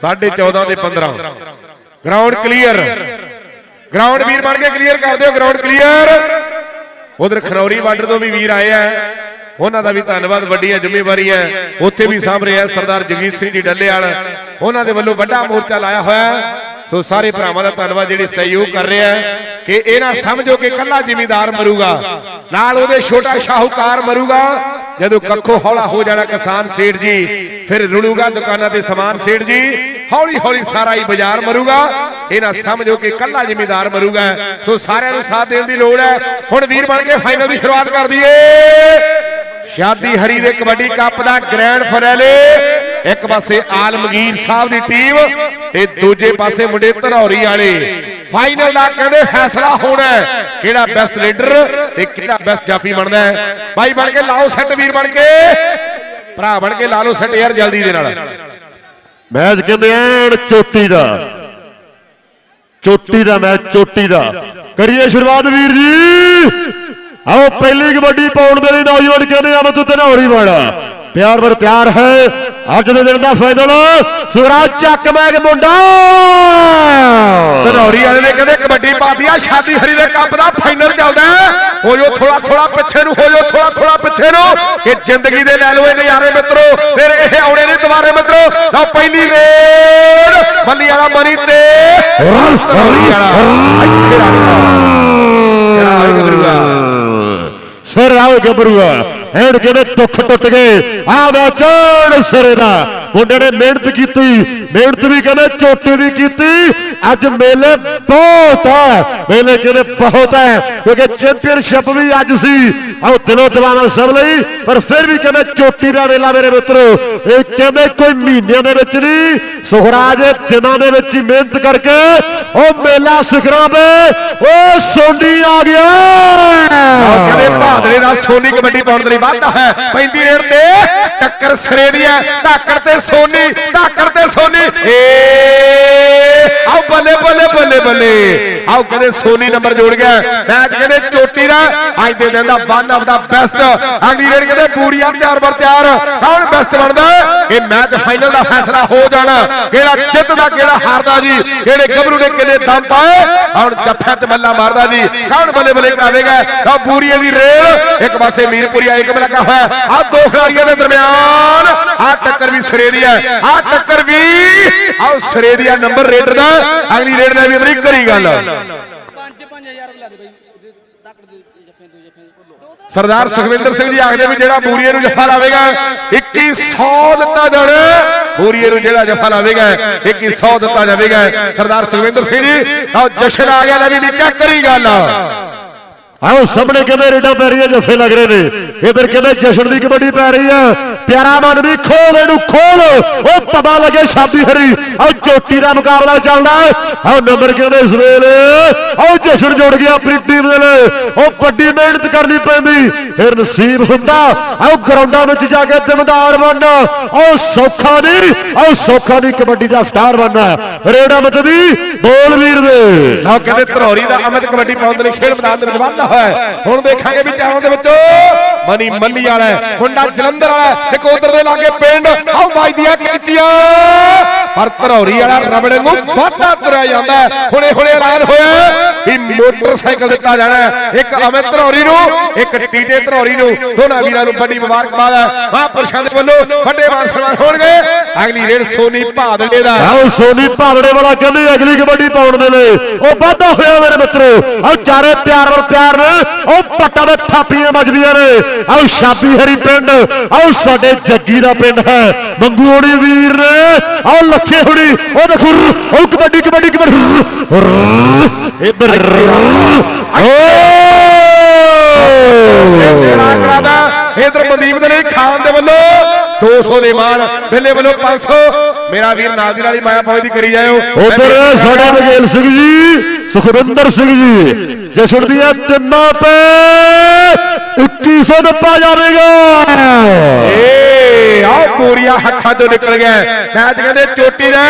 14.5 ਤੇ 15 ground clear ground ਵੀਰ ਬਣ ਕੇ clear ਕਰ ਦਿਓ ਗਰਾਊਂਡ ਕਲੀਅਰ ਉਧਰ ਖਨੌਰੀ ਬਾਰਡਰ ਤੋਂ ਵੀ ਵੀਰ ਆਏ ਆ। ਉਹਨਾਂ ਦਾ ਵੀ ਧੰਨਵਾਦ ਵੱਡੀਆਂ ਜ਼ਿੰਮੇਵਾਰੀਆਂ। ਉੱਥੇ ਵੀ ਸਾਂਭ ਰਿਹਾ ਸਰਦਾਰ ਜਗੀਰ ਸਿੰਘ ਜੀ ਡੱਲੇਵਾਲ। ਉਹਨਾਂ ਦੇ ਵੱਲੋਂ ਵੱਡਾ ਮੋਰਚਾ ਲਾਇਆ ਹੋਇਆ। ਹੈ। ਸੋ ਸਾਰੇ ਭਰਾਵਾਂ ਦਾ ਧੰਨਵਾਦ ਜਿਹੜੇ ਸਹਿਯੋਗ ਕਰ ਰਿਹਾ ਹੈ ਕਿ ਇਹ ਨਾ ਸਮਝੋ ਕਿ ਕੱਲਾ ਜ਼ਿਮੀਂਦਾਰ ਮਰੂਗਾ। ਨਾਲ ਉਹਦੇ ਛੋਟਾ ਸ਼ਾਹੂਕਾਰ ਮਰੂਗਾ। ਜਦੋਂ ਕੱਖੋ ਹੌਲਾ ਹੋ ਜਾਣਾ ਕਿਸਾਨ ਸੇਠ ਜੀ ਫਿਰ ਰੁੜੂਗਾ ਦੁਕਾਨਾਂ ਤੇ ਸਮਾਨ ਸੇਠ ਜੀ। ਹੌਲੀ ਹੌਲੀ ਸਾਰਾ ਹੀ ਬਾਜ਼ਾਰ ਮਰੂਗਾ। ਇਹ ਨਾ ਸਮਝੋ ਕਿ ਕੱਲਾ ਜ਼ਿਮੀਂਦਾਰ ਮਰੂਗਾ। ਸੋ ਸਾਰਿਆਂ ਨੂੰ ਸਾਥ ਦੇਣ ਦੀ ਲੋੜ ਹੈ। ਹੁਣ ਵੀਰ ਬਣ ਕੇ ਫਾਈਨਲ ਦੀ ਸ਼ੁਰੂਆਤ ਕਰ ਦਈਏ। ਸ਼ਾਦੀ ਹਰੀ ਦੇ ਕਬੱਡੀ ਕੱਪ ਦਾ ਗ੍ਰੈਂਡ ਫਾਈਨਲ ਇੱਕ ਪਾਸੇ ਆਲਮਗੀਰ ਸਾਹਿਬ ਦੀ ਟੀਮ ਤੇ ਦੂਜੇ ਪਾਸੇ ਮੁੰਡੇ ਧਨੌਰੀ ਵਾਲੇ। ਫਾਈਨਲ ਦਾ ਕਹਿੰਦੇ ਫੈਸਲਾ ਹੋਣਾ ਕਿਹੜਾ ਬੈਸਟ ਲੀਡਰ ਤੇ ਕਿਹੜਾ ਬੈਸਟ ਜਾਫੀ ਬਣਦਾ ਹੈ। ਬਾਈ ਬਣ ਕੇ ਲਾਓ ਸੈੱਟ ਵੀਰ ਬਣ ਕੇ। ਭਰਾ ਬਣ ਕੇ ਲਾ ਲਓ ਸੈੱਟ ਯਾਰ ਜਲਦੀ ਦੇ ਨਾਲ। ਮੈਚ ਕਹਿੰਦੇ ਐਨ ਚੋਟੀ ਦਾ। ਚੋਟੀ ਦਾ ਮੈਚ, ਚੋਟੀ ਦਾ। ਕਰੀਏ ਸ਼ੁਰੂਆਤ ਵੀਰ ਜੀ। ਆਓ ਪਹਿਲੀ ਕਬੱਡੀ ਪਾਉਣ ਦੇ ਲਈ ਨੌਜਵਾਨ ਕਹਿੰਦੇ ਆ, ਮੈਂ ਤੂੰ ਧਨੌਰੀ ਵਾਲਾ। ਪਿਆਰ ਵਰ ਪਿਆਰ ਹੈ। ਅੱਜ ਦੇ ਦਿਨ ਦਾ ਫਾਈਨਲ। ਸੁਰਾਜ ਚੱਕ ਮੈਗ ਮੁੰਡਾ। ਧਨੌਰੀ ਵਾਲੇ ਨੇ ਕਹਿੰਦੇ ਕਬੱਡੀ ਪਾਤੀ ਆ। ਸ਼ਾਦੀ ਹਰੀ ਦੇ ਕੱਪ ਦਾ ਫਾਈਨਲ ਚੱਲਦਾ ਹੈ। ਜੋ ਥੋੜਾ ਥੋੜਾ ਪਿੱਛੇ ਨੂੰ ਹੋ ਜੋ ਥੋੜਾ ਥੋੜਾ ਪਿੱਛੇ ਨੂੰ। ਕਿ ਜ਼ਿੰਦਗੀ ਦੇ ਲੈ ਲਓ ਇਹ ਨਜ਼ਾਰੇ ਮਿੱਤਰੋ। ਫਿਰ ਇਹ ਆਉਣੇ ਨੇ ਦੁਬਾਰੇ ਮਿੱਤਰੋ। ਲਓ ਪਹਿਲੀ ਰੇਡ। ਬੱਲੀ ਵਾਲਾ ਮਨੀ ਤੇ। ਧਨੌਰੀ ਵਾਲਾ। ਗੱਭਰੂਆ। ਸਿਰ ਆਓ ਗੱਭਰੂਆ। ਐਡ ਕਿਵੇਂ ਦੁੱਖ ਟੁੱਟ ਗਏ ਆ ਵਾ ਚੜ ਸਿਰੇ ਦਾ। ਮੁੰਡੇ ਨੇ ਮਿਹਨਤ ਕੀਤੀ, ਮਿਹਨਤ ਵੀ ਕਹਿੰਦੇ, ਚੋਟੀ ਵੀ ਕੀਤੀ। ਅੱਜ ਮੇਲੇ ਬਹੁਤ ਹੈ। ਮੇਲੇ ਕਹਿੰਦੇ ਬਹੁਤ ਹੈ, ਕਿਉਂਕਿ ਚੈਂਪੀਅਨਸ਼ਿਪ ਵੀ ਅੱਜ ਸੀ। ਆਓ ਦਿਲੋਂ ਦਿਵਾਨਾ ਸਭ ਲਈ, ਪਰ ਫਿਰ ਵੀ ਕਹਿੰਦੇ, ਚੋਟੀ ਦਾ ਮੇਲਾ ਮੇਰੇ ਮਿੱਤਰੋ, ਇਹ ਕਹਿੰਦੇ ਕੋਈ ਮਹੀਨਿਆਂ ਦੇ ਵਿੱਚ ਨਹੀਂ ਸੁਖਰਾਜ ਦਿਨਾਂ ਦੇ ਵਿੱਚ ਹੀ ਮਿਹਨਤ ਕਰਕੇ ਉਹ ਮੇਲਾ ਸਿਖਰਾਂ ਤੇ, ਉਹ ਸੋਨੀ ਆ ਗਿਆ। ਕਹਿੰਦੇ ਭਾਦਰੇ ਦਾ ਸੋਨੀ ਕਬੱਡੀ ਪਾਉਣ ਦੇ ਲਈ ਵਾਧਾ ਹੈ। ਪੈਂਦੀ ਰੇਡ ਤੇ, ਟੱਕਰ ਸਿਰੇ ਦੀ ਹੈ ਧਾਕੜ ਤੇ ਸੋਨੀ ਧਾਕੜ ਤੇ ਸੋਨੀ ਏ ਬੱਲੇ ਬੱਲੇ। ਆਓ ਕਹਿੰਦੇ ਸੋਨੀ ਨੰਬਰ ਜੋੜ ਗਿਆ। ਮੈਚ ਕਹਿੰਦੇ ਚੋਟੀ ਦਾ, ਅੱਜ ਦੇ ਦਿਨ ਦਾ ਵਨ ਆਫ ਦਾ ਬੈਸਟ ਅਗਲੀ ਰੇਡ ਕਹਿੰਦੇ ਪੂਰੀਆਂ ਤਿਆਰ ਬਰ ਤਿਆਰ। ਕੌਣ ਬੈਸਟ ਬਣਦਾ। ਇਹ ਮੈਚ ਫਾਈਨਲ ਦਾ ਫੈਸਲਾ ਹੋ ਜਾਣਾ। ਕਿਹੜਾ ਜਿੱਤਦਾ ਕਿਹੜਾ ਹਾਰਦਾ ਜੀ। ਕਿਹੜੇ ਗੱਭਰੂ ਨੇ ਕਿਹਦੇ ਦਮ ਪਾਏ। ਹੁਣ ਜੱਫਾ ਤੇ ਮੱਲਾ ਮਾਰਦਾ ਜੀ। ਕੌਣ ਬੱਲੇ ਬੱਲੇ ਕਰਾਵੇਗਾ? ਆ ਪੂਰੀਆਂ ਦੀ ਰੇਲ ਇੱਕ ਪਾਸੇ ਮੀਰਪੁਰੀਆ, ਇੱਕ ਲੱਗਾ ਹੋਇਆ। ਆ ਦੋ ਖਿਡਾਰੀਆਂ ਦੇ ਦਰਮਿਆਨ। ਆ ਟੱਕਰ ਵੀ ਸਿਰੇ ਦੀ ਹੈ ਆ ਟੱਕਰ ਵੀ ਆਓ ਸਰੇ ਦੀ ਨੰਬਰ ਰੇਡਰ ਦਾ। ਅਗਲੀ ਰੇਡ ਨੇ ਵੀ ਅਮਰੀਕ ਕਰੀ ਗੱਲ। ਪੰਜ ਪੰਜ ਹਜ਼ਾਰ ਬੁਲਾ ਦੇ ਬਾਈ। ਉਹਦੇ ਤੱਕ ਦੇ ਜੱਫੇ ਦੋ ਜੱਫੇ ਭੁੱਲੋ ਸਰਦਾਰ ਸੁਖਵਿੰਦਰ ਸਿੰਘ ਜੀ ਆਖਦੇ ਵੀ ਜਿਹੜਾ ਬੂਰੀਏ ਨੂੰ ਜੱਫਾ ਲਾਵੇਗਾ 2100 ਦਿੱਤਾ ਜਾਣਾ। ਬੂਰੀਏ ਨੂੰ ਜਿਹੜਾ ਜੱਫਾ ਲਾਵੇਗਾ 2100 ਦਿੱਤਾ ਜਾਵੇਗਾ। ਸਰਦਾਰ ਸੁਖਵਿੰਦਰ ਸਿੰਘ ਜੀ ਆਓ ਜਸ਼ਨ ਆ ਗਿਆ ਲੈ ਵੀ ਨਿੱਕਾ ਕਰੀ ਗੱਲ। ਆਓ ਸਾਹਮਣੇ ਕਹਿੰਦੇ ਰੇਡਾਂ ਪੈ ਰਹੀ ਹੈ ਜੱਫੇ ਲੱਗ ਰਹੇ ਨੇ। ਇਧਰ ਕਹਿੰਦੇ ਜਸ਼ਨ ਦੀ ਕਬੱਡੀ ਪੈ ਰਹੀ ਹੈ। ਪਿਆਰਾ ਮਨ ਵੀ ਖੋਲ ਇਹਨੂੰ ਖੋਲ। ਉਹ ਪਤਾ ਲੱਗੇ ਸ਼ਾਦੀ ਹਰੀ ਆਓ ਚੋਟੀ ਦਾ ਮੁਕਾਬਲਾ ਚੱਲਦਾ ਆਓ ਨੰਬਰ ਕਹਿੰਦੇ ਇਸ ਵੇਲੇ? ਆਓ ਜਸ਼ਨ ਜੁੜ ਗਿਆ ਆਪਣੀ ਟੀਮ ਦੇ ਲਈ। ਉਹ ਵੱਡੀ ਮਿਹਨਤ ਕਰਨੀ ਪੈਂਦੀ। ਫਿਰ ਨਸੀਬ ਹੁੰਦਾ। ਆਓ ਗਰਾਊਂਡਾਂ ਵਿੱਚ ਜਾ ਕੇ ਦਿਮਦਾਰ ਬਣਨਾ ਆਓ ਸੌਖਾ ਨਹੀਂ ਆਓ ਸੌਖਾ ਨਹੀਂ ਕਬੱਡੀ ਦਾ ਸਟਾਰ ਬਣਨਾ ਰੇਡਾ ਮਤਦੀ ਬੋਲ ਵੀਰ ਦੇ। ਲਓ ਕਹਿੰਦੇ ਧਰੌਰੀ ਦਾ ਅਮਿਤ ਕਬੱਡੀ ਪਾਉਣ ਲਈ ਖੇਡ ਮੈਦਾਨ ਦੇ ਵਿੱਚ ਵਾਧਾ। ਹੋਇਆ ਹੈ। ਹੁਣ ਦੇਖਾਂਗੇ ਵੀ ਚਾਰਾਂ ਦੇ ਵਿੱਚ ਮਨੀ ਮੱਲੀ ਵਾਲਾ ਮੁੰਡਾ ਜਲੰਧਰ ਵਾਲਾ ਇੱਕ ਉਧਰ ਦੇ ਲਾਗੇ ਪਿੰਡ ਆਹ ਵੱਜਦੀਆਂ ਕੈਂਚੀਆਂ। ਪਰ ਧਰੌਰੀ ਵਾਲਾ ਰਬੜੇ ਨੂੰ ਵਾਧਾ ਤੁਰਿਆ ਜਾਂਦਾ। ਹੁਣੇ ਹੁਣੇ ਐਲਾਨ ਹੋਇਆ ਵੀ ਮੋਟਰਸਾਈਕਲ ਦਿੱਤਾ ਜਾਣਾ ਹੈ। ਇੱਕ ਅਮਿਤ ਧਰੌਰੀ ਨੂੰ ਇੱਕ ਟੀਟੇ ਧਰੌਰੀ ਨੂੰ। ਦੋਨਾਂ ਵੀਰਾਂ ਨੂੰ ਵੱਡੀ ਮੁਬਾਰਕਬਾਦ ਹੈ। ਮਹਾਂਪੁਰਸ਼ਾਂ ਦੇ ਵੱਲੋਂ ਵੱਡੇ ਮਾਨ ਸਨਮਾਨ ਹੋਣਗੇ। ਅਗਲੀ ਰੇਡ ਸੋਨੀ ਭਾਦਲੇ ਦਾ ਆਓ ਸੋਨੀ ਭਾਵੜੇ ਵਾਲਾ ਕਹਿੰਦੇ ਅਗਲੀ ਕਬੱਡੀ ਪਾਉਣ ਦੇ ਲਈ। ਉਹ ਵਾਧਾ ਹੋਇਆ ਮੇਰੇ ਮਿੱਤਰੋ। ਆਓ ਚਾਰੇ ਪਿਆਰ ਵਰ ਪਿਆਰ ਨੇ ਉਹ ਪੱਟਾ ਦੇ ਥਾਪੀਆਂ ਵੱਜਦੀਆਂ ਨੇ। ਆਓ ਸ਼ਾਬੀ ਹਰੀ ਪਿੰਡ ਆਓ ਸਾਡੇ ਜੱਗੀ ਦਾ ਪਿੰਡ ਹੈ। ਮੰਗੂੜੀ ਵੀਰ ਨੇ ਆਓ ਲੱਖੇ ਹੁੜੀ ਉਹ ਦੇਖੋ ਉਹ ਕਬੱਡੀ ਕਬੱਡੀ ਕਬੱਡੀ। ਇੱਧਰ। ਇਧਰ ਮਨਦੀਪ ਦੇ ਲਈ ਖਾਨ ਦੇ ਵੱਲੋਂ 200 ਦੇ ਮਾਨ ਬਿੱਲੇ ਵੱਲੋਂ 500 ਮੇਰਾ ਵੀਰ ਨਾਲ ਦੀ ਨਾਲ ਹੀ ਮਾਇਆ ਪਾਵੇ ਦੀ ਕਰੀ ਜਾਇਓ। ਉਧਰ ਸਾਡੇ ਬਗੇਲ ਸਿੰਘ ਜੀ ਸੁਖਵਿੰਦਰ ਸਿੰਘ ਜੀ ਜਸ਼ਨ ਦੀਆਂ ਤਿੰਨਾਂ ਤੇ 2100 ਦਿੱਤਾ ਜਾਵੇਗਾ। ਏ ਆਹ ਪੂਰੀਆਂ ਹੱਥਾਂ ਤੋਂ ਨਿਕਲ ਗਿਆ। ਮੈਚ ਕਹਿੰਦੇ ਚੋਟੀ ਦਾ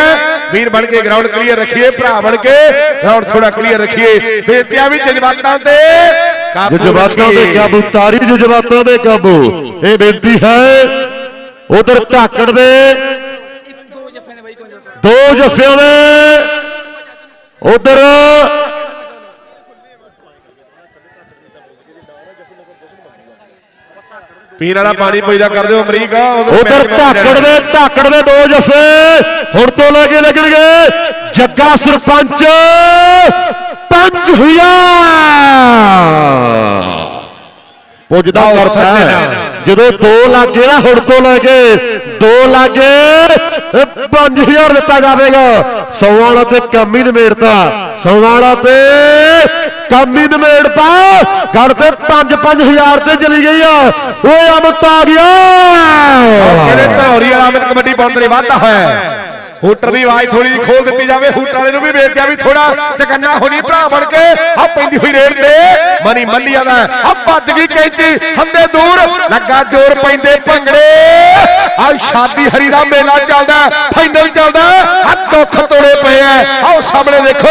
ਵੀਰ ਬਣ ਕੇ ਗਰਾਊਂਡ ਕਲੀਅਰ ਰੱਖੀਏ ਭਰਾ ਬਣ ਕੇ ਗਰਾਊਂਡ ਥੋੜਾ ਕਲੀਅਰ ਰੱਖੀਏ। ਬੇਨਤੀਆਂ ਵੀ ਜਜ਼ਬਾਤਾਂ ਤੇ ਜਜ਼ਬਾਤਾਂ ਦੇ ਰੱਖੀਏ। ਕਾਬੂ ਤਾਰੀ ਜਜ਼ਬਾਤਾਂ ਦੇ ਕਾਬੂ ਇਹ ਬੇਨਤੀ ਹੈ ਉਧਰ ਧਾਕੜ ਦੇ ਇੱਕ ਦੋ ਜੱਫੇ ਦੇ ਬਾਈ 55 ਦੋ ਜੱਫਿਆਂ ਦੇ ਉਧਰ ਪੀਣ ਵਾਲਾ ਪਾਣੀ ਪਈਦਾ ਕਰ ਦਿਓ ਅਮਰੀਕਾ ਉਧਰ ਧਾਕੜ ਦੇ ਧਾਕੜ ਦੇ ਦੋ ਜੱਫੇ ਹੁਣ ਤੋਂ ਲੈ ਕੇ ਲੱਗਣਗੇ। ਜੱਗਾ ਸਰਪੰਚ 5000 ਪੁੱਜਦਾ ਆਓ ਕਰਤਾ ਹੈ। ਸੱਜਣਾ। ਜਦੋਂ ਦੋ ਲੱਗੇ ਨਾ ਹੁਣ ਤੋਂ ਲੈ ਕੇ ਦੋ ਲੱਗੇ 5000 ਦਿੱਤਾ ਜਾਵੇਗਾ। ਸੌਵਾਲਾ ਤੇ ਕੰਮ ਹੀ ਨਿਮੇੜਤਾ। ਸੌਵਾਲਾ ਤੇ ਕੰਮ ਹੀ ਨਿਮੇੜਤਾ। ਗੜ ਤੇ 5-5000 ਤੇ ਚਲੀ ਗਈ ਆ। ਓਏ ਅਮਤ ਆ ਗਿਆ। ਕਹਿੰਦੇ ਧੌਰੀ ਵਾਲਾ ਅਮਿਤ ਕਬੱਡੀ ਪਾਉਣ ਵਾਧਾ ਹੋਇਆ ਹੈ। ਹੂਟਰ ਦੀ ਆਵਾਜ਼ ਥੋੜੀ ਜਿਹੀ ਖੋਲ ਦਿੱਤੀ ਜਾਵੇ ਹੂਟਰ ਵਾਲੇ ਨੂੰ ਵੀ ਬੇਨਤੀ ਆ ਵੀ ਥੋੜਾ ਚਕੰਨਾ ਹੋਣੀ ਭਰਾ ਬਣ ਕੇ ਆ ਪੈਂਦੀ ਹੋਈ ਰੇਡ ਤੇ ਮਨੀ ਮੱਲੀਆ ਦਾ ਆ ਭੱਜ ਗਈ ਕੈਂਚੀ ਹੰਦੇ ਦੂਰ ਲੱਗਾ ਜ਼ੋਰ ਪੈਂਦੇ ਭੰਗੜੇ। ਆ ਸ਼ਾਦੀ ਹਰੀ ਦਾ ਮੇਲਾ ਚੱਲਦਾ ਫਾਈਨਲ ਚੱਲਦਾ ਆ ਦੁੱਖ ਤੋੜੇ ਪਏ ਆ। ਆਓ ਸਾਹਮਣੇ ਦੇਖੋ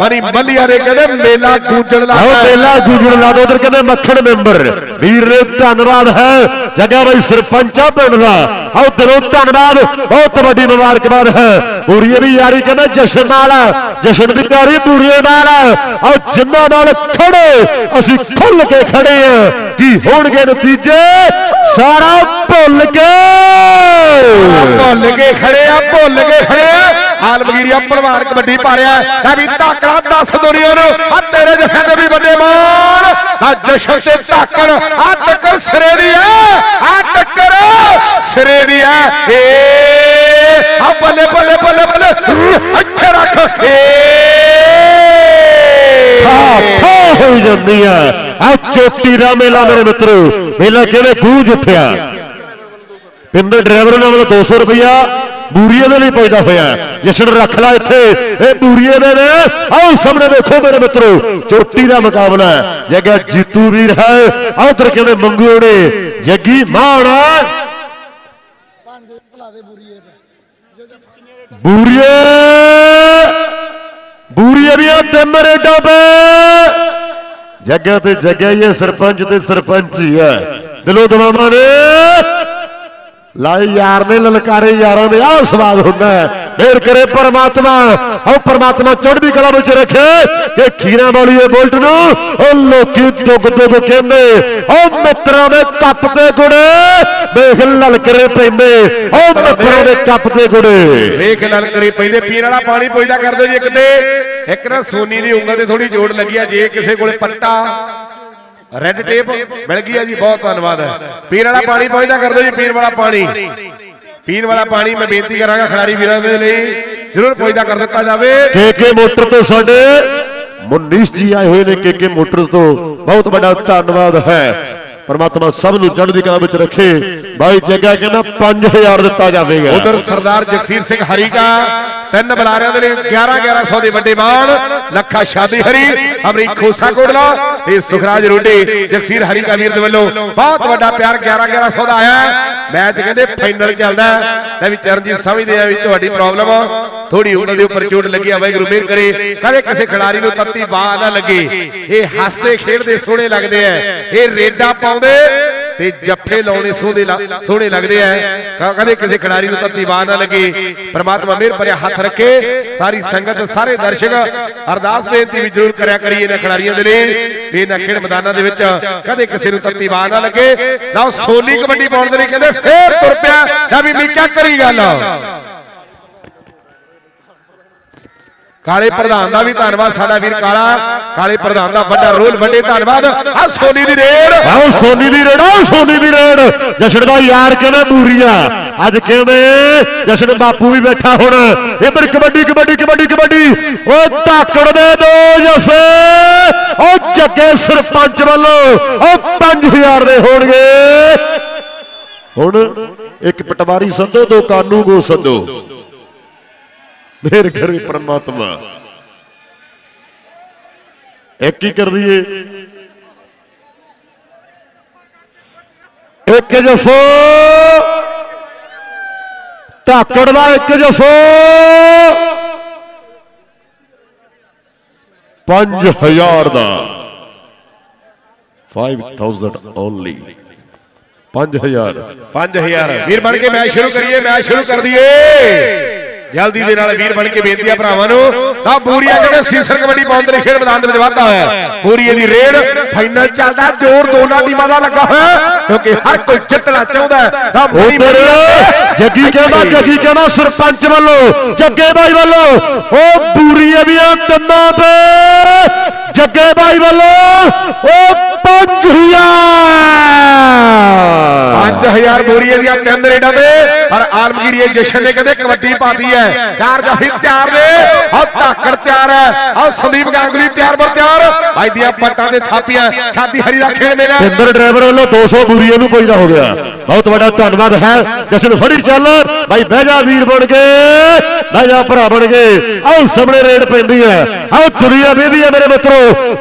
ਮਨੀ ਮੱਲੀਆ ਦੇ ਕਹਿੰਦੇ ਮੇਲਾ ਗੂੰਜਣ ਆਓ ਲੱਗਾ ਬੇਲਾ ਜੂਜਣ ਲਾ ਦੋ ਉਧਰ ਕਹਿੰਦੇ ਮੱਖਣ ਮੈਂਬਰ। ਵੀਰ ਨੇ ਧੰਨਵਾਦ ਹੈ। ਜਗਾ ਬਈ ਸਰਪੰਚਾ ਪਿੰਡ ਦਾ ਆਓ ਦਿਲੋਂ ਧੰਨਵਾਦ ਬਹੁਤ ਵੱਡੀ ਮੁਬਾਰਕਬਾਦ ਹੈ। ਪੂਰੀਏ ਦੀ ਯਾਰੀ ਕਹਿੰਦਾ ਜਸ਼ਨ ਨਾਲ, ਜਸ਼ਨ ਦੀ ਯਾਰੀ ਪੂਰੀਏ ਨਾਲ। ਆਓ ਜਿੰਨਾਂ ਨਾਲ ਖੜੇ, ਅਸੀਂ ਖੁੱਲ ਕੇ ਖੜੇ ਆ। ਕੀ ਹੋਣਗੇ ਨਤੀਜੇ? ਸਾਰਾ ਭੁੱਲ ਕੇ। ਭੁੱਲ ਕੇ ਖੜੇ ਆ, ਭੁੱਲ ਕੇ ਖੜੇ ਆ। ਆਲਮਗੀਰੀਆ ਪਰਿਵਾਰ ਕਬੱਡੀ ਪਾ ਰਿਹਾ ਹੈ। ਵੀ ਧਾਕੜਾ ਦੱਸ ਦੁਨੀਆ ਨੂੰ। ਆ ਤੇਰੇ ਜਫੇ ਦੇ ਵੀ ਵੱਡੇ ਮਾਨ ਆ ਜਸ਼ਨ ਤੇ ਧਾਕੜ ਆ ਟੱਕਰ ਸਿਰੇ ਦੀ ਹੈ। ਆ ਟੱਕਰ ਸਿਰੇ ਦੀ ਹੈ। ਏ ਆ ਬੱਲੇ ਬੱਲੇ ਬੱਲੇ ਬੱਲੇ। ਇੱਥੇ ਰੱਖ ਏ ਥਾ ਹੋਈ ਜਾਂਦੀ ਆ। ਆ ਚੋਟੀ ਦਾ ਮੇਲਾ ਮੇਰੇ ਮਿੱਤਰੋ ਮੇਲਾ ਕਿਹੜੇ ਗੂੰਜ ਉੱਠਿਆ? ਪਿੰਡ ਡਰਾਈਵਰ ਨਾਲ 200 ਰੁਪਇਆ ਬੂਰੀਏ ਦੇ ਲਈ ਪੈਦਾ ਹੋਇਆ। ਜਸ਼ਨ ਰੱਖ ਲੈ ਇੱਥੇ। ਇਹ ਬੂਰੀਏ ਦੇ ਨੇ। ਆਓ ਸਾਹਮਣੇ ਦੇਖੋ ਮੇਰੇ ਮਿੱਤਰੋ ਚੋਟੀ ਦਾ ਮੁਕਾਬਲਾ ਹੈ। ਜੱਗਾ ਜੀਤੂ ਵੀਰ ਹੈ। ਆਓ ਉਧਰ ਕਹਿੰਦੇ ਮੰਗੂ ਨੇ ਜੱਗੀ ਮਾਣਾ ਪੰਜ ਭਲਾ ਦੇ ਬੁਰੀਏ ਪੈ। ਬੂਰੀਏ ਬੂਰੀਏ ਵੀ ਤੇ ਮੇਰੇ ਡੋਬੇ ਜੱਗਾ ਤੇ ਜੱਗਾ ਹੀ ਹੈ, ਸਰਪੰਚ ਤੇ ਸਰਪੰਚ ਹੀ ਹੈ। ਦਿਲੋਂ ਦਵਾਵਾਂ ਨੇ ਲਾਈ ਯਾਰ ਨੇ, ਲਲਕਾਰੇ ਯਾਰਾਂ ਦੇ, ਆਹ ਸਵਾਦ ਹੁੰਦਾ ਹੈ। ਫੇਰ ਕਰੇ ਪਰਮਾਤਮਾ। ਉਹ ਪਰਮਾਤਮਾ ਚੜ੍ਹਦੀ ਕਲਾ ਵਿੱਚ ਰੱਖੇ। ਕਿ ਖੀਰਾਂ ਵਾਲੀ ਇਹ ਨੂੰ, ਉਹ ਲੋਕੀ ਦੁੱਗ ਦੁੱਗ ਕਹਿੰਦੇ, ਉਹ ਮਿੱਤਰਾਂ ਦੇ ਕੱਪ ਤੇ ਗੁੜੇ। ਵੇਖ ਲਲਕਰੇ ਪੈਂਦੇ, ਉਹ ਮਿੱਤਰਾਂ ਦੇ ਕੱਪ ਤੇ ਗੁੜੇ। ਵੇਖ ਲਲਕਰੇ ਪੈਂਦੇ, ਪੀਣ ਵਾਲਾ ਪਾਣੀ ਪੁੱਜਦਾ ਕਰ ਦਿਓ ਜੀ ਇੱਕ ਤੇ। ਇੱਕ ਨਾ ਸੋਨੀ ਦੀ ਉਂਗਲ ਤੇ ਥੋੜੀ ਜੋੜ ਲੱਗੀ ਆ, ਜੇ ਕਿਸੇ ਕੋਲੇ ਪੱਟਾ। ਰੈੱਡ ਟੇਪ ਮਿਲ ਗਈ ਆ ਜੀ, ਬਹੁਤ ਧੰਨਵਾਦ। ਹੈ ਪੀਣ ਵਾਲਾ ਪਾਣੀ ਪੁੱਜਦਾ ਕਰ ਦਿਓ ਜੀ ਪੀਣ ਵਾਲਾ ਪਾਣੀ। ਪੀਣ ਵਾਲਾ ਪਾਣੀ ਮੈਂ ਬੇਨਤੀ ਕਰਾਂਗਾ ਖਿਡਾਰੀ ਵੀਰਾਂ ਦੇ ਲਈ, ਜ਼ਰੂਰ ਪੁੱਜਦਾ ਕਰ ਦਿੱਤਾ ਜਾਵੇ। ਕੇਕੇ ਮੋਟਰ ਤੋਂ ਸਾਡੇ ਮੁਨੀਸ਼ ਜੀ ਆਏ ਹੋਏ ਨੇ ਕੇਕੇ ਮੋਟਰਸ ਤੋਂ। ਬਹੁਤ ਵੱਡਾ ਧੰਨਵਾਦ ਹੈ। ਪਰਮਾਤਮਾ ਸਭ ਨੂੰ ਚੜ੍ਹਦੀ ਕਲਾ ਵਿੱਚ ਰੱਖੇ। ਬਾਈ ਜੱਗਾ ਕਹਿੰਦਾ 5000 ਦਿੱਤਾ ਜਾਵੇਗਾ। ਉਧਰ ਸਰਦਾਰ ਜਗਸੀਰ ਸਿੰਘ ਹਰੀਕਾ, ਤਿੰਨ ਬਲਾਰਿਆਂ ਦੇ ਲਈ 11 1100 ਦੇ ਵੱਡੇ ਮਾਨ ਲੱਖਾ ਸ਼ਾਦੀ ਹਰੀ, ਅਮਰੀਕ ਖੋਸਾ ਕੋਟਲਾ, ਤੇ ਸੁਖਰਾਜ ਰੋਡੇ, ਜਗਸੀਰ ਹਰੀਕਾ ਵੀਰ ਦੇ ਵੱਲੋਂ ਬਹੁਤ ਵੱਡਾ ਪਿਆਰ 11 1100 ਦਾ ਆਇਆ। ਹੈ। ਮੈਚ ਕਹਿੰਦੇ ਫਾਈਨਲ ਚੱਲਦਾ ਲੈ ਵੀ ਚਰਨਜੀਤ ਸਮਝਦੇ ਆ ਵੀ ਤੁਹਾਡੀ ਪ੍ਰੋਬਲਮ ਥੋੜੀ ਉਂਗਲ ਦੇ ਉੱਪਰ ਚੋਟ ਲੱਗੀ ਆ, ਵਾਹਿਗੁਰੂ ਮਿਹਰ ਕਰੇ। ਕਦੇ ਕਿਸੇ ਖਿਡਾਰੀ ਨੂੰ ਤੱਤੀ ਬਾਹ ਨਾ ਲੱਗੇ। ਇਹ ਹੱਸਦੇ, ਖੇਡਦੇ, ਸੋਹਣੇ ਲੱਗਦੇ ਆ। ਇਹ ਰੇਡਾ ਪਾਉਂਦੇ ਤੇ ਜੱਫੇ ਲਾਉਣੇ ਸੋਹਣੇ ਸੋਹਣੇ ਲੱਗਦੇ ਆ ਕਦੇ ਕਿਸੇ ਖਿਡਾਰੀ ਨੂੰ ਤੱਤੀ ਬਾਹ ਨਾ ਲੱਗੇ। ਪ੍ਰਮਾਤਮਾ ਮਿਹਰ ਭਰਿਆ ਹੱਥ ਰੱਖੇ। ਸਾਰੀ ਸੰਗਤ, ਸਾਰੇ ਦਰਸ਼ਕ ਅਰਦਾਸ ਬੇਨਤੀ ਵੀ ਜ਼ਰੂਰ ਕਰਿਆ ਕਰੀਏ ਇਹਨਾਂ ਖਿਡਾਰੀਆਂ ਦੇ ਲਈ ਵੀ ਇਹਨਾਂ ਖੇਡ ਮੈਦਾਨਾਂ ਦੇ ਵਿੱਚ ਕਦੇ ਕਿਸੇ ਨੂੰ ਤੱਤੀ ਬਾਹ ਨਾ ਲੱਗੇ। ਨਾ ਸੋਨੀ ਕਬੱਡੀ ਪਾਉਣ ਦੇ ਲਈ ਕਹਿੰਦੇ, ਫੇਰ ਤੁਰ ਪਿਆ। ਜਾਂ ਵੀ ਮੀਕਾ ਕਰੀ ਗੱਲ। ਕਾਲੇ ਪ੍ਰਧਾਨ ਦਾ ਵੀ ਧੰਨਵਾਦ ਸਾਡਾ ਵੀਰ ਕਾਲਾ। ਕਾਲੇ। ਪ੍ਰਧਾਨ ਦਾ ਵੱਡਾ ਰੋਲ ਵੱਡੇ ਧੰਨਵਾਦ। ਆ ਸੋਨੀ ਦੀ ਰੇਡ। ਆਓ ਸੋਨੀ ਦੀ ਰੇਡ ਆਓ ਸੋਨੀ ਦੀ ਰੇਡ। ਜਸ਼ਨ ਦਾ ਯਾਰ ਕਹਿੰਦਾ ਬੂਰੀਆ ਅੱਜ ਕਹਿੰਦੇ ਜਸ਼ਨ ਬਾਪੂ ਵੀ ਬੈਠਾ ਹੁਣ। ਇੱਧਰ ਕਬੱਡੀ ਕਬੱਡੀ ਕਬੱਡੀ ਕਬੱਡੀ। ਓ ਧਾਕੜ ਦੇ ਦੋ ਜਫੇ। ਓ ਜੱਗੇ ਸਰਪੰਚ ਵੱਲੋਂ। ਓ 5000 ਦੇ ਹੋਣਗੇ। ਹੁਣ ਇੱਕ ਪਟਵਾਰੀ ਸੱਦੋ ਦੋ ਕਾਨੂ ਗੋ ਸੱਦੋ। ਮੇਰ ਕਰੇ ਪ੍ਰਮਾਤਮਾ। ਇੱਕ ਹੀ ਕਰ ਦਈਏ ਇੱਕ ਜਫੋ। ਧਾਕੜ ਦਾ ਇੱਕ ਜਫੋ। 5000 ਦਾ। 5000 ਓਨਲੀ 5000 5000 ਵੀਰ ਬਣ ਕੇ ਮੈਚ ਸ਼ੁਰੂ ਕਰੀਏ, ਮੈਚ ਸ਼ੁਰੂ ਕਰ ਦਈਏ। ਜਲਦੀ ਦੇ ਨਾਲ ਵੀਰ ਬਣ ਕੇ ਬੇਨਤੀ ਆ ਭਰਾਵਾਂ ਨੂੰ। ਆ ਬੂਰੀਆ ਕਹਿੰਦੇ ਸੀਸਰ ਕਬੱਡੀ ਪਾਉਂਦੇ ਨੇ ਖੇਡ ਮੈਦਾਨ ਦੇ ਵਿੱਚ ਵਾਧਾ ਹੋਇਆ ਬੂਰੀਏ ਦੀ ਰੇਡ ਫਾਈਨਲ ਚੱਲਦਾ ਜ਼ੋਰ ਦੋਨਾਂ ਟੀਮਾਂ ਦਾ ਲੱਗਾ ਹੋਇਆ ਕਿਉਂਕਿ ਹਰ ਕੋਈ ਜਿੱਤਣਾ ਚਾਹੁੰਦਾ ਮਣੀ ਉਧਰ ਜੱਗੀ ਕਹਿੰਦਾ ਜੱਗੀ ਕਹਿੰਦਾ ਸਰਪੰਚ ਵੱਲੋਂ ਜੱਗੇ ਬਾਈ ਵੱਲੋਂ। ਉਹ ਬੂਰੀ ਦੀਆਂ ਤੰਨਾਂ ਤੇ ਜੱਗੇ ਬਾਈ ਵੱਲੋਂ ਉਹ 5000 5000 ਬੋਰੀਏ ਦੀਆਂ ਤਿੰਨ ਰੇਡਾਂ ਤੇ ਪਰ ਆਲਮਗੀਰੀਏ ਜਸ਼ਨ ਨੇ ਕਹਿੰਦੇ ਕਬੱਡੀ ਪਾਤੀ ਹੈ। ਚਾਰ ਜਾਫੀ ਤਿਆਰ ਨੇ। ਆਹ ਧਾਕੜ ਤਿਆਰ ਹੈ। ਆਹ ਸੰਦੀਪ ਗਾਂਗੁਲੀ ਤਿਆਰ ਬਰ ਤਿਆਰ। ਅੱਜ ਦੀਆਂ ਪੱਟਾਂ ਦੇ ਥਾਪੀਆਂ। ਛਾਤੀ ਹਰੀ ਦਾ ਖੇਡ ਮੇਰਾ ਇੰਦਰ ਡਰਾਈਵਰ ਵੱਲੋਂ 200 ਬੂਰੀਏ ਨੂੰ ਪੈਦਾ ਹੋ ਗਿਆ। ਬਹੁਤ ਵੱਡਾ ਧੰਨਵਾਦ ਹੈ। ਜਸ਼ਨ ਫੜੀ ਚੱਲ। ਬਾਈ ਬਹਿ ਜਾ ਵੀਰ ਬਣ ਕੇ। ਬਹਿ ਜਾ ਭਰਾ ਬਣ ਕੇ। ਆਓ ਸਾਹਮਣੇ ਰੇਡ ਪੈਂਦੀ ਹੈ। ਆਓ ਦੁਨੀਆ ਵੇਦੀ ਹੈ ਮੇਰੇ ਮਿੱਤਰੋ।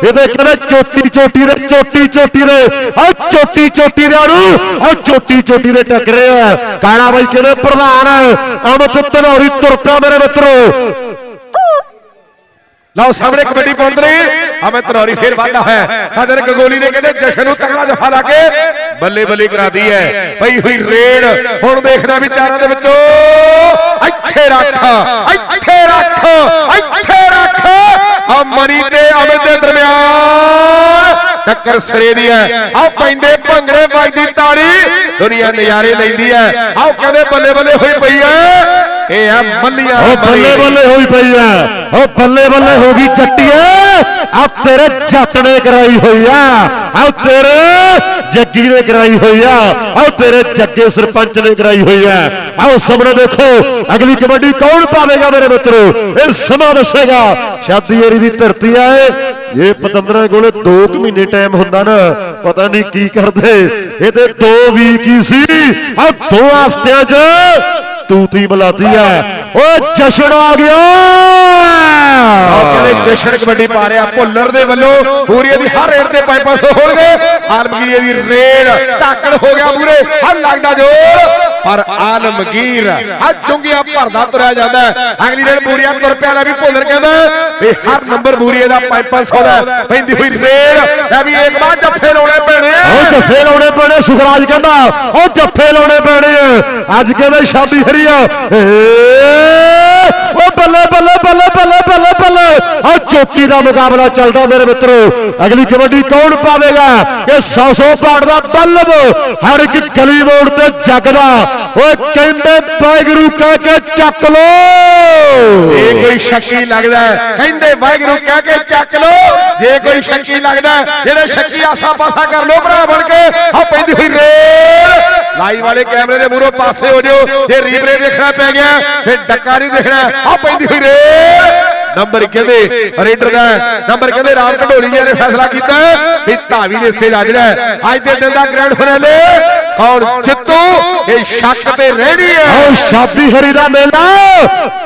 ਇਹਦੇ ਕਹਿੰਦੇ ਚੋਟੀ ਚੋਟੀ ਦੇ, ਚੋਟੀ ਚੋਟੀ ਦੇ। ਆਓ ਚੋਟੀ ਚੋਟੀ ਦੇ ਨੂੰ ਆਓ ਚੋਟੀ ਚੋਟੀ ਦੇ ਟੱਕਰੇ ਆ। ਕਾਣਾ ਬਾਈ ਕਹਿੰਦੇ ਪ੍ਰਧਾਨ ਅਮਤ ਧਨੌਰੀ ਤੁਰਪਾ ਮੇਰੇ ਮਿੱਤਰੋ। ਲਓ, ਸਾਹਮਣੇ ਕਬੱਡੀ ਪਾਉਂਦੇ ਨੇ। ਤਨੌਰੀ ਫੇਰ ਵਾਧਾ ਹੋਇਆ ਸਾਦਰ ਗਗੋਲੀ ਨੇ ਕਹਿੰਦੇ, ਜਸ਼ਨ ਨੂੰ ਤਕੜਾ ਜਫਾ ਲਾ ਕੇ ਬੱਲੇ ਬੱਲੇ ਕਰਾਦੀ ਹੈ ਪਈ ਹੋਈ ਰੇਡ, ਹੁਣ ਦੇਖਦਾ ਵੀ ਚਾਰਾਂ ਦੇ ਵਿੱਚੋਂ ਇੱਥੇ ਰੱਖ ਇੱਥੇ ਰੱਖ ਇੱਥੇ ਰੱਖ। ਆ ਮਰੀ ਤੇ ਅਮਿਤ ਦੇ ਦਰਮਿਆਨ ਟੱਕਰ ਸਰੇ ਦੀ ਹੈ। ਆਹ ਪੈਂਦੇ ਭੰਗੜੇ ਵੱਜਦੀ ਤਾੜੀ। ਦੁਨੀਆ ਨਜ਼ਾਰੇ ਲੈਂਦੀ ਹੈ। ਆਹ ਕਹਿੰਦੇ ਬੱਲੇ ਬੱਲੇ ਹੋਈ ਪਈ ਹੈ। ਇਹ ਆ ਮੱਲੀਆਂ ਉਹ ਬੱਲੇ ਬੱਲੇ ਹੋਈ ਪਈ ਆ ਉਹ ਬੱਲੇ ਬੱਲੇ ਹੋ ਗਈ ਚੱਟੀਏ ਆ ਤੇਰੇ ਜੱਟ ਨੇ ਕਰਾਈ ਹੋਈ ਆ। ਆ ਤੇਰੇ ਜੱਗੀ ਨੇ ਕਰਾਈ ਹੋਈ ਆ। ਆ ਤੇਰੇ ਜੱਗੇ ਸਰਪੰਚ ਨੇ ਕਰਾਈ ਹੋਈ ਆ। ਆਓ ਸਾਹਮਣੇ ਦੇਖੋ ਅਗਲੀ ਕਬੱਡੀ ਕੌਣ ਪਾਵੇਗਾ ਮੇਰੇ ਮਿੱਤਰੋ? ਇਹ ਸਮਾਂ ਦੱਸੇਗਾ। ਸ਼ਾਦੀ ਏਰੀ ਦੀ ਧਰਤੀ ਆਏ। ਇਹ ਪਤੰਦਰਾਂ ਕੋਲੇ 2 ਮਹੀਨੇ ਟਾਈਮ ਹੁੰਦਾ ਨਾ, ਪਤਾ ਨਹੀਂ ਕੀ ਕਰਦੇ। ਇਹ ਤੇ 2 ਵੀਕ ਹੀ ਸੀ। ਆ 2 ਹਫ਼ਤਿਆਂ 'ਚ ਤੂਤੀ ਬੁਲਾਤੀ ਹੈ। ਓ ਜਸ਼ਨ ਆ ਗਿਆ। ਕਹਿੰਦੇ ਜਸ਼ਨ ਕਬੱਡੀ ਪਾ ਰਿਹਾ ਭੁੱਲਰ ਦੇ ਵੱਲੋਂ ਪੂਰੀ ਦੀ ਹਰ ਰੇਡ ਤੇ ਪਾਈ ਪਾਸ ਹੋਣਗੇ ਆਲਮਗੀਰ ਦੀ ਰੇਡ ਟਾਕੜ ਹੋ ਗਿਆ ਪੂਰੇ ਹਾਂ ਲੱਗਦਾ ਜੋਰ ਪਰ ਆਲਮਗੀਰ ਆ ਚੁੰਗੀਆਂ ਭਰਦਾ ਤੁਰਿਆ ਜਾਂਦਾ ਹੈ। ਅਗਲੀ ਰੇਡ ਪੂਰੀਆ ਤੁਰ ਪਿਆ ਲੈ ਵੀ ਭੁੱਲਰ ਕਹਿੰਦਾ ਵੀ ਹਰ ਨੰਬਰ ਪੂਰੀਏ ਦਾ 500 ਦਾ ਪੈਂਦੀ ਹੋਈ ਰੇਡ ਲੈ ਵੀ ਇੱਕ ਵਾਰ ਜੱਫੇ ਲਾਉਣੇ ਪੈਣੇ। ਓ ਜੱਫੇ ਲਾਉਣੇ ਪੈਣੇ ਸੁਖਰਾਜ ਕਹਿੰਦਾ ਓ ਜੱਫੇ ਲਾਉਣੇ ਪੈਣੇ। ਅੱਜ ਕਹਿੰਦੇ ਸ਼ਾਦੀ ਹਰੀ ਆ ਏ, ਬੱਲੇ ਬੱਲੇ ਬੱਲੇ ਬੱਲੇ ਬੱਲੇ ਬੱਲੇ। ਆ ਚੋਟੀ ਦਾ ਮੁਕਾਬਲਾ ਚੱਲਦਾ ਮੇਰੇ ਮਿੱਤਰੋ। ਅਗਲੀ ਕਬੱਡੀ ਕੌਣ ਪਾਵੇਗਾ? ਇਹ 100 100 ਪਾੜ ਦਾ ਬੱਲਬ। ਹਰ ਇੱਕ ਗਲੀ ਮੋੜ ਤੇ ਜਗਦਾ। ਓਏ ਕਹਿੰਦੇ ਵਾਹਿਗੁਰੂ ਕਹਿ ਕੇ ਚੱਕ ਲੋ ਜੇ ਕੋਈ ਸ਼ੱਕੀ ਲੱਗਦਾ ਹੈ, ਕਹਿੰਦੇ ਵਾਹਿਗੁਰੂ ਕਹਿ ਕੇ ਚੱਕ ਲੋ ਜੇ ਕੋਈ ਸ਼ੱਕੀ ਲੱਗਦਾ ਜਿਹੜੇ ਸ਼ੱਕੀ ਆਸਾ ਪਾਸਾ ਕਰ ਲੋ ਭਰਾ ਬਣ ਕੇ ਆ ਪੈਂਦੀ ਹੋਈ ਰੇਲ। ਲਾਈਵ ਵਾਲੇ ਕੈਮਰੇ ਦੇ ਮੂਹਰੋਂ ਪਾਸੇ ਹੋ ਜਾਓ ਜੇ ਰੀਪਲੇ ਦੇਖਣਾ ਪੈ ਗਿਆ ਫਿਰ ਡੱਕਾ ਨਹੀਂ ਦੇਖਣਾ। ਆ ਪੈਂਦੀ ਹੋਈ ਰੇਲ। ਨੰਬਰ ਕਹਿੰਦੇ ਰੇਡਰ ਦਾ। ਨੰਬਰ ਕਹਿੰਦੇ ਰਾਮ ਢੋਲੀ ਜੀ ਨੇ ਫੈਸਲਾ ਕੀਤਾ ਵੀ ਧਾਵੀ ਦੇ ਜਿਹੜਾ ਹੈ, ਅੱਜ ਦੇ ਦਿਨ ਦਾ ਗ੍ਰੈਂਡ ਫਾਈਨਲ ਕੌਣ ਜਿੱਤੂ ਇਹ ਸ਼ੱਕ ਤੇ ਰਹਿਣੀ ਹੈ ਆਓ ਸ਼ਾਦੀ ਹਰੀ ਦਾ ਮੇਲਾ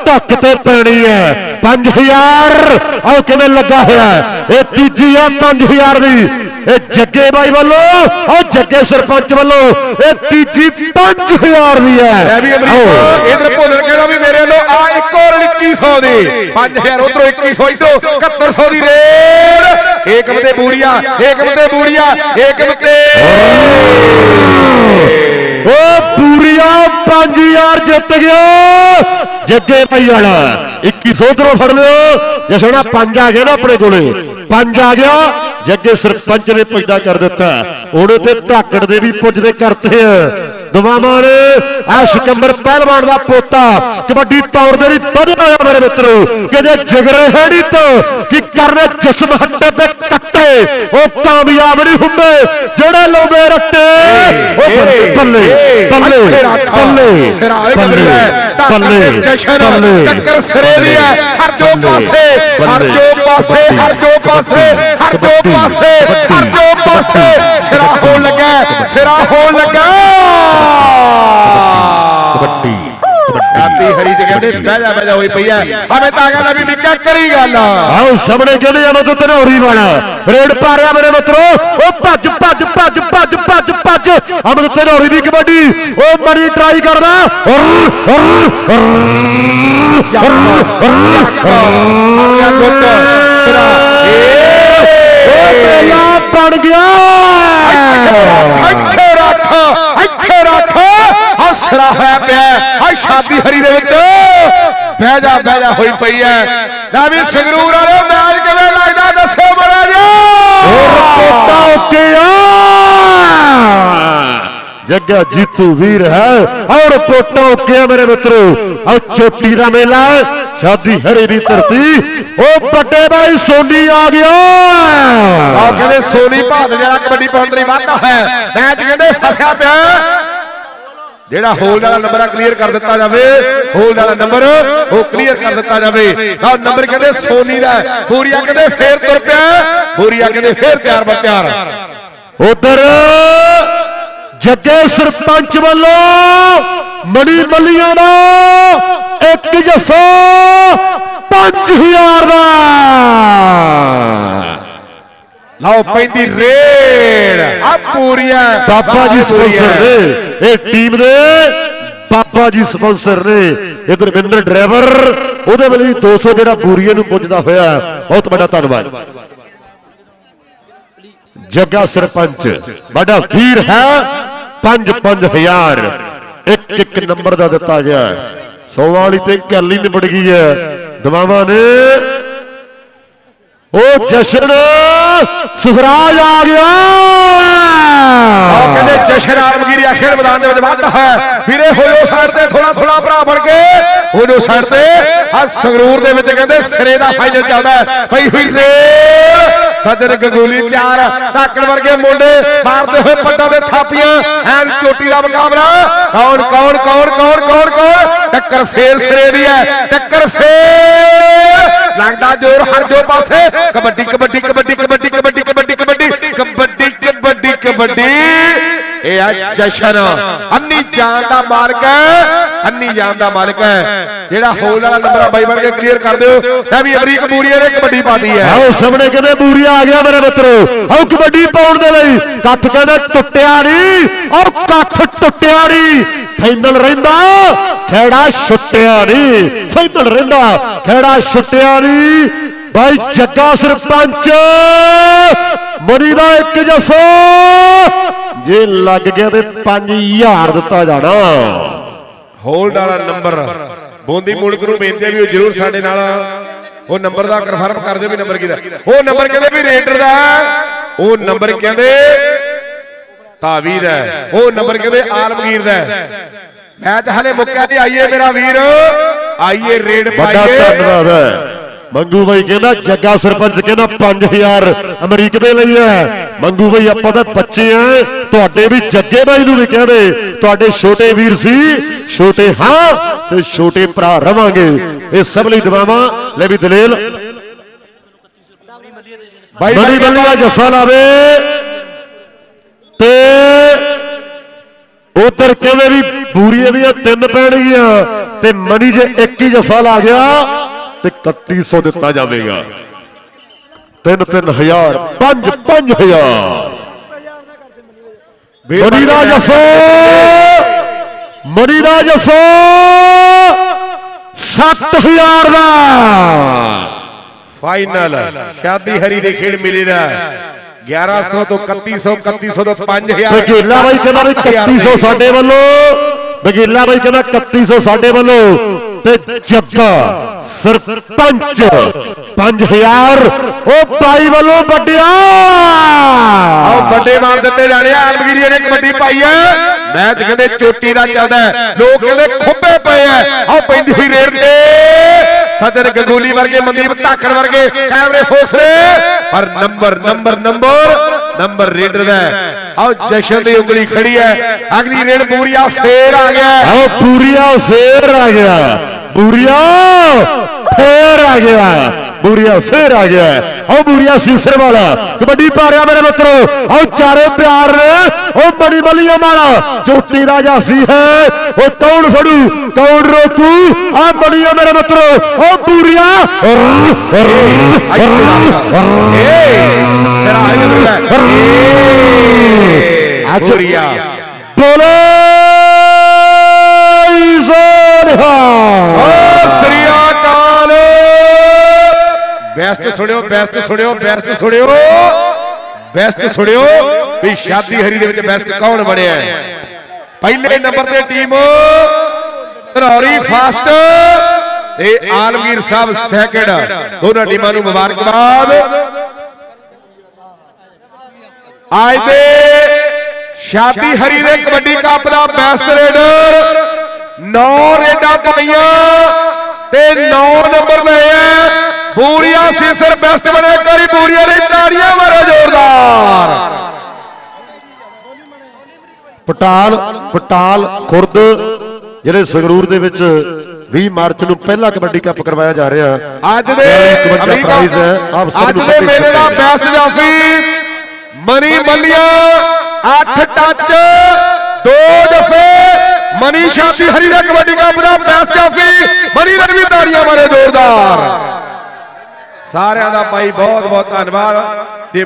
ਧੱਕ ਤੇ ਪੈਣੀ ਹੈ 5000 ਆਓ ਕਿਵੇਂ ਲੱਗਾ ਹੋਇਆ ਇਹ ਤੀਜੀ ਆ 5000 ਦੀ ਇਹ ਜੱਗੇ ਬਾਈ ਵੱਲੋਂ ਆਓ ਜੱਗੇ ਸਰਪੰਚ ਵੱਲੋਂ ਇਹ ਤੀਜੀ 5000 ਦੀ ਹੈ। ਵੀ ਅਮਰੀਕਾ ਇਧਰ ਭੁੱਲਰ ਕਹਿੰਦਾ ਵੀ ਮੇਰੇ ਵੱਲੋਂ ਆ ਇੱਕ ਹੋਰ 2100 ਦੀ। 5000 ਉਧਰੋਂ 2100 ਇਧਰੋਂ 7100 ਦੀ ਰੇਡ। ਏਕਮ ਤੇ ਬੂੜੀਆ ਏਕਮ ਤੇ ਬੂੜੀਆ ਏਕਮ ਤੇ ਓ ਪੂਰੀਆ 5000 ਜਿੱਤ ਗਿਆ। ਜੱਗੇ ਭਾਈ ਵਾਲਾ 2100 ਉਧਰੋਂ ਫੜ ਲਿਓ। ਜਸਣਾ ਪੰਜ ਆ ਗਿਆ ਨਾ ਆਪਣੇ ਕੋਲੇ। ਪੰਜ ਆ ਗਿਆ। ਜੱਗੇ ਸਰਪੰਚ ਨੇ ਪੁੱਜਦਾ ਕਰ ਦਿੱਤਾ। ਉਹਦੇ ਤੇ ਧਾਕੜ ਦੇ ਵੀ ਪੁੱਜਦੇ ਕਰਤੇ ਆ। ਦਵਾਮਾਂ ਨੇ ਆ ਸਿਕੰਬਰ ਪਹਿਲਵਾਨ ਦਾ ਪੋਤਾ ਕਬੱਡੀ ਤੌਰ ਦੇ ਲਈ ਵਧਿਆ ਹੋਇਆ ਮੇਰੇ ਮਿੱਤਰੋ। ਕਿਤੇ ਜਿਗਰੇ ਹੈੜੀ ਤੋਂ ਕਿ ਕਰਨੇ ਜਿਸਮ ਹੱਟੇ ਤੇ ਕੱਟੇ। ਉਹ ਕਾਮਯਾਬ ਨਹੀਂ ਹੁੰਦੇ। ਜਿਹੜੇ ਲਾਉਂਦੇ ਰੱਟੇ ਉਹ ਬੱਲੇ ਬੱਲੇ ਬੱਲੇ ਸਿਰਾਏ ਬੱਲੇ। ਬੱਲੇ ਜਸ਼ਨ ਬੱਲੇ ਟੱਕਰ ਸਿਰੇ ਦੀ ਹੈ। ਹਰ ਜੋ ਪਾਸੇ ਹਰ ਜੋ ਪਾਸੇ ਹਰ ਜੋ ਪਾਸੇ ਹਰ ਜੋ ਪਾਸੇ ਹਰ ਜੋ ਪਾਸੇ। ਸਿਰਾ ਹੋਣ ਲੱਗਾ ਸਿਰਾ ਹੋਣ ਲੱਗਾ ਰਾਤੀ ਹਰੀ ਤੇ ਕਹਿੰਦੇ ਬਹਿ ਜਾ ਬਹਿ ਜਾ ਹੋਈ ਪਈ ਐ ਹਮੇ ਤਾਂ ਕਹਿੰਦਾ ਵੀ ਨਿੱਕਾ ਕਰੀ ਗੱਲ ਆਓ ਸਾਹਮਣੇ ਕਹਿੰਦੇ ਆ ਮਤਲਬ ਧਨੌਰੀ ਵਾਲਾ। ਰੇਡ ਪਾ ਰਿਹਾ ਮੇਰੇ ਮਿੱਤਰੋ। ਉਹ ਭੱਜ ਭੱਜ ਭੱਜ ਭੱਜ ਭੱਜ ਭੱਜ। ਅਮਰ ਧਨੌਰੀ ਦੀ ਕਬੱਡੀ। ਉਹ ਮਰੀ ਟਰਾਈ ਕਰਦਾ। ਆ ਗੁੱਟ ਸਿਰਾ ਉਹ ਮੇਲਾ ਬਣ ਗਿਆ। ਖੜਾ ਹੋਇਆ ਪਿਆ ਹਾਏ ਸ਼ਾਦੀ ਹਰੀ ਦੇ ਵਿੱਚ ਬਹਿ ਜਾ ਬਹਿ ਜਾ ਹੋਈ जगह जीतू वीर है। और पोटा ओके मेरे मित्रों। और चोटी का मेला शादी हरी की धरती ओ भाई सोनी आ गया। सोनी भाद जरा कबड्डी वादा है। मैच फसया पे ਜਿਹੜਾ ਹੋਲਡ ਵਾਲਾ ਨੰਬਰ ਆ ਕਲੀਅਰ ਕਰ ਦਿੱਤਾ ਜਾਵੇ ਹੋਲਡ ਵਾਲਾ ਨੰਬਰ ਉਹ ਕਲੀਅਰ ਕਰ ਦਿੱਤਾ ਜਾਵੇ। ਆ ਨੰਬਰ ਕਹਿੰਦੇ ਸੋਨੀ ਦਾ। ਬੂਰੀਆ ਕਹਿੰਦੇ ਫੇਰ ਤੁਰ ਪਿਆ ਬੂਰੀਆ ਕਹਿੰਦੇ ਫੇਰ ਤਿਆਰ ਬਰ ਤਿਆਰ। ਉਧਰ ਜੱਗੇ ਸਰਪੰਚ ਵੱਲੋਂ ਮਣੀ ਮੱਲੀਆਂ ਦਾ ਇੱਕ ਜੱਫਾ 5000 ਦਾ। ਲਓ ਪੈਂਦੀ ਰੇਡ। ਆ ਪੂਰੀਆਂ ਬਾਬਾ ਜੀ ਸਪਾਂਸਰ ਨੇ। ਇਹ ਟੀਮ ਦੇ ਬਾਬਾ ਜੀ ਸਪਾਂਸਰ ਨੇ। ਇਧਰ ਵਿੰਦਰ ਡਰਾਈਵਰ ਉਹਦੇ ਵੀ 200 ਜਿਹੜਾ ਬੂਰੀਏ ਨੂੰ ਪੁੱਜਦਾ ਹੋਇਆ ਬਹੁਤ ਵੱਡਾ ਧੰਨਵਾਦ। ਜੱਗਾ ਸਰਪੰਚ ਵੱਡਾ ਵੀਰ ਹੈ। 5 5000 ਇੱਕ ਇੱਕ ਨੰਬਰ ਦਾ ਦਿੱਤਾ ਗਿਆ 100 ਵਾਲੀ ਤੇ ਕੈਲੀ ਨਿਬੜ ਗਈ ਹੈ। ਦਵਾਵਾਂ ਨੇ ਉਹ ਜਸ਼ਨ ਸੁਖਰਾਜ ਆ ਗਿਆ। ਆਹ ਕਹਿੰਦੇ ਜਸ਼ਨ ਆਲਮਗੀਰੀ ਖੇਡ ਮੈਦਾਨ ਦੇ ਵਿੱਚ ਵਾਧਾ ਹੈ। ਵੀਰੇ ਹੋਇਓ ਸਾਈਡ ਤੇ ਥੋੜਾ ਥੋੜਾ ਭਰਾ ਬਣ ਕੇ। ਹੋਇਓ ਸਾਈਡ ਤੇ। ਆ ਸੰਗਰੂਰ ਦੇ ਵਿੱਚ ਕਹਿੰਦੇ ਸਿਰੇ ਦਾ ਫਾਈਨਲ ਚੱਲਦਾ ਪਈ ਹੋਈ ਰੇ ਸੱਜਣ ਗੰਗੂਲੀ ਤਿਆਰ ਧਾਕੜ ਵਰਗੇ ਮੁੰਡੇ ਮਾਰਦੇ ਹੋਏ ਪੱਟਾਂ ਦੇ ਥਾਪੀਆਂ। ਐਨ ਚੋਟੀ ਦਾ ਮੁਕਾਬਲਾ। ਕੌਣ ਕੌਣ ਕੌਣ ਕੌਣ ਕੌਣ ਕੌਣ? ਟੱਕਰ ਫੇਰ ਸਿਰੇ ਦੀ ਹੈ। ਟੱਕਰ ਫੇਰ ਲੰਘਦਾ ਜੋਰ ਹਰ ਜੋ ਪਾਸੇ। ਕਬੱਡੀ ਕਬੱਡੀ ਕਬੱਡੀ ਕਬੱਡੀ ਕਬੱਡੀ ਕਬੱਡੀ ਕਬੱਡੀ ਕਬੱਡੀ ਕਬੱਡੀ ਕਬੱਡੀ। ਇਹ ਆ ਜਸ਼ਨ। ਅੰਨੀ ਜਾਨ ਦਾ ਮਾਰਗ ਅੰਨੀ ਜਾਨ ਦਾ ਮਾਲਕ ਹੈ। ਜਿਹੜਾ ਹੋਲ ਵਾਲਾ ਨੰਬਰ ਬਾਈ ਬਣ ਕੇ ਕਲੀਅਰ ਕਰ ਦਿਓ। ਇਹ ਵੀ ਅਮਰੀਕ ਬੂਰੀਏ ਨੇ ਕਬੱਡੀ ਪਾਤੀ ਹੈ। ਆਓ ਸਾਹਮਣੇ ਕਹਿੰਦੇ ਬੂਰੀ ਆ ਗਿਆ ਮੇਰੇ ਮਿੱਤਰੋ। ਆਓ ਕਬੱਡੀ ਪਾਉਣ ਦੇ ਲਈ। ਕੱਠ ਕਹਿੰਦੇ ਟੁੱਟਿਆ ਨਹੀਂ ਔਰ ਕੱਠ ਟੁੱਟਿਆ ਨਹੀਂ ਫਾਈਨਲ ਰਹਿੰਦਾ। ਖੇੜਾ ਛੁੱਟਿਆ ਨਹੀਂ ਫਾਈਨਲ ਰਹਿੰਦਾ। ਖੇੜਾ ਛੁੱਟਿਆ ਨਹੀਂ ਭਾਈ ਜੱਗਾ ਸਰਪੰਚ। ਮਰੀ ਦਾ ਇੱਕ ਜਫਾ। ਜੇ ਲੱਗ ਗਿਆ ਤੇ 5000 ਦਿੱਤਾ ਜਾਣਾ। ਹੋਲਡ ਵਾਲਾ ਨੰਬਰ ਬੋਂਦੀ ਮੁਲਕ ਨੂੰ ਬੇਨਤੀ ਹੈ ਵੀ ਉਹ ਜਰੂਰ ਸਾਡੇ ਨਾਲ ਉਹ ਨੰਬਰ ਦਾ ਕਨਫਰਮ ਕਰ ਦਿਓ ਵੀ ਨੰਬਰ ਕਿਹਦਾ। ਉਹ ਨੰਬਰ ਕਹਿੰਦੇ ਵੀ ਰੇਡਰ ਦਾ। ਉਹ ਨੰਬਰ ਕਹਿੰਦੇ ਤਾਵੀਰ ਹੈ। ਉਹ ਨੰਬਰ ਕਹਿੰਦੇ ਆਲਮਗੀਰ ਦਾ ਹੈ। ਮੈਚ ਹਲੇ ਮੁੱਕਿਆ ਨਹੀਂ ਆਈਏ ਮੇਰਾ ਵੀਰ। ਆਈਏ ਰੇਡ ਵੱਡਾ ਪਾਈਏ। ਧੰਨਵਾਦ ਹੈ। ਮੰਗੂ ਬਾਈ ਕਹਿੰਦਾ ਜੱਗਾ ਸਰਪੰਚ ਕਹਿੰਦਾ 5000 ਅਮਰੀਕ ਦੇ ਲਈ ਹੈ। ਮੰਗੂ ਬਾਈ ਆਪਾਂ ਤਾਂ ਬੱਚੇ ਆ। ਤੁਹਾਡੇ ਵੀ ਜੱਗੇ ਬਾਈ ਨੂੰ ਵੀ ਕਹਿੰਦੇ ਤੁਹਾਡੇ ਛੋਟੇ ਵੀਰ ਸੀ ਛੋਟੇ ਹਾਂ ਤੇ ਛੋਟੇ ਭਰਾ ਰਵਾਂਗੇ। ਇਹ ਸਭ ਲਈ ਦੁਆਵਾਂ। ਲੈ ਵੀ ਦਲੇਲ। ਬਾਈ ਬੜੀ ਬੱਲੀ ਦਾ ਜੱਫਾ ਲਾਵੇ। ਤੇ ਉਧਰ ਕਹਿੰਦੇ ਵੀ ਬੂਰੀਏ ਦੀਆਂ ਤਿੰਨ ਪੈਣਗੀਆਂ ਤੇ ਮਨੀ ਜੇ ਇੱਕ ਹੀ ਜੱਫਾ ਲਾ ਗਿਆ। ਤੇ 3100 ਦਿੱਤਾ ਜਾਵੇਗਾ। 3 3000 5 5000 ਮਨੀ ਦਾ ਜੱਫਾ ਦਾ ਜੱਫਾ 7000 ਦਾ! ਫਾਈਨਲ ਸ਼ਾਦੀ ਹਰੀ ਦੇ ਖੇਡ ਮੇਲੇ ਦਾ 1100 ਤੋਂ 3100 3100 ਤੋਂ 5000 ਬਗੇਲਾ ਬਾਈ ਕਹਿੰਦਾ ਵੀ 3100 ਸਾਡੇ ਵੱਲੋਂ। ਬਗੇਲਾ ਬਾਈ ਕਹਿੰਦਾ 3100 ਸਾਡੇ ਵੱਲੋਂ। ਤੇ ਜੱਗਾ ਸਰਪੰਚ। 5000 ਉਹ ਬਾਈ ਵੱਲੋਂ ਵੱਡਿਆ। ਆਓ ਵੱਡੇ ਮਾਰ ਦਿੱਤੇ ਜਾਣੇ ਆ। ਆਲਮਗੀਰੀ ਨੇ ਕਬੱਡੀ ਪਾਈ ਹੈ ਮੈਚ ਕਹਿੰਦੇ ਚੋਟੀ ਦਾ ਚੱਲਦਾ। ਲੋਕ ਕਹਿੰਦੇ ਖੁੱਬੇ ਪਏ ਆ। ਆਓ ਪੈਂਦੀ ਹੋਈ ਰੇਡ ਤੇ। ਸੱਜਣ ਗੰਗੂਲੀ ਵਰਗੇ ਮਨਦੀਪ ਧਾਕੜ ਵਰਗੇ ਕੈਮਰੇ ਫੋਸਰੇ ਪਰ number number number number raider ਦਾ। ਆਓ ਜਸ਼ਨ ਦੀ ਉਂਗਲੀ ਖੜੀ ਹੈ। ਅਗਲੀ ਰੇਡ ਪੂਰੀਆ ਫੇਰ ਆ ਗਿਆ। ਆਓ ਬੂਰੀਆ ਫੇਰ ਆ ਗਿਆ। बुढ़िया फिर आ गया। बुढ़िया फिर आ गया। है बुढ़िया सीसर वाला कबड्डी पा रहा मेरे मित्रों। और चारे प्यार ने ओ बड़ी बलिया माला। चोटी राजा सी है ओ कौन फड़ू कौन रोकू? आ बलिया मेरे मित्रों ओ बुरिया बुरिया बोलो ज़ोर हाँ। ਬੈਸਟ ਸੁਣਿਓ ਬੈਸਟ ਸੁਣਿਓ ਬੈਸਟ ਸੁਣਿਓ। ਬੈਸਟ ਸੁਣਿਓ ਵੀ ਸ਼ਾਦੀ ਹਰੀ ਦੇ ਵਿੱਚ ਬੈਸਟ ਕੌਣ ਬਣਿਆ? ਹੈ ਪਹਿਲੇ ਨੰਬਰ ਤੇ ਟੀਮ ਧਰੌਰੀ ਫਾਸਟ ਤੇ ਆਲਮਗੀਰ ਸਾਹਿਬ ਸੈਕਿੰਡ ਦੋਨਾਂ ਟੀਮਾਂ ਨੂੰ ਮੁਬਾਰਕਬਾਦ। ਅੱਜ ਦੇ ਸ਼ਾਦੀ ਹਰੀ ਦੇ ਕਬੱਡੀ ਕੱਪ ਦਾ ਬੈਸਟ ਰੇਡਰ ਨੌ ਰੇਡਾਂ ਪਾਈਆਂ ਤੇ 9 ਨੰਬਰ ਲਏ ਆ। ਬੂਰੀਆ ਸੀਸਰ ਬੈਸਟ ਬਣੇ ਕਰੀ ਬੂਰੀਆ ਦੇ ਤਾੜੀਆਂ ਮਾਰੋ ਜ਼ੋਰਦਾਰ। ਪਟਾਲ ਪਟਾਲ ਖੁਰਦ ਜਿਹੜੇ ਸੰਗਰੂਰ ਦੇ ਵਿੱਚ 20 ਮਾਰਚ ਨੂੰ ਪਹਿਲਾ ਕਬੱਡੀ ਕੱਪ ਕਰਵਾਇਆ ਜਾ ਰਿਹਾ। ਅੱਜ ਦੇ ਪ੍ਰਾਈਜ਼ ਹੈ ਆਪ ਸਭ ਅੱਜ ਦੇ ਮੇਲੇ ਦਾ। ਬੈਸਟ ਜਾਫੀ ਮਨੀ ਮੱਲੀਆ 8 ਟੱਚ ਦੋ ਜਫੇ ਮਨੀ ਸ਼ਾਦੀ ਹਰੀ ਦਾ ਕਬੱਡੀ ਕੱਪ ਦਾ ਬੈਸਟ ਜਾਫੀ ਮਨੀ ਵੀ ਤਾੜੀਆਂ ਮਾਰੇ ਜ਼ੋਰਦਾਰ। ਸਾਰਿਆਂ ਦਾ ਭਾਈ ਬਹੁਤ ਬਹੁਤ ਧੰਨਵਾਦ ਤੇ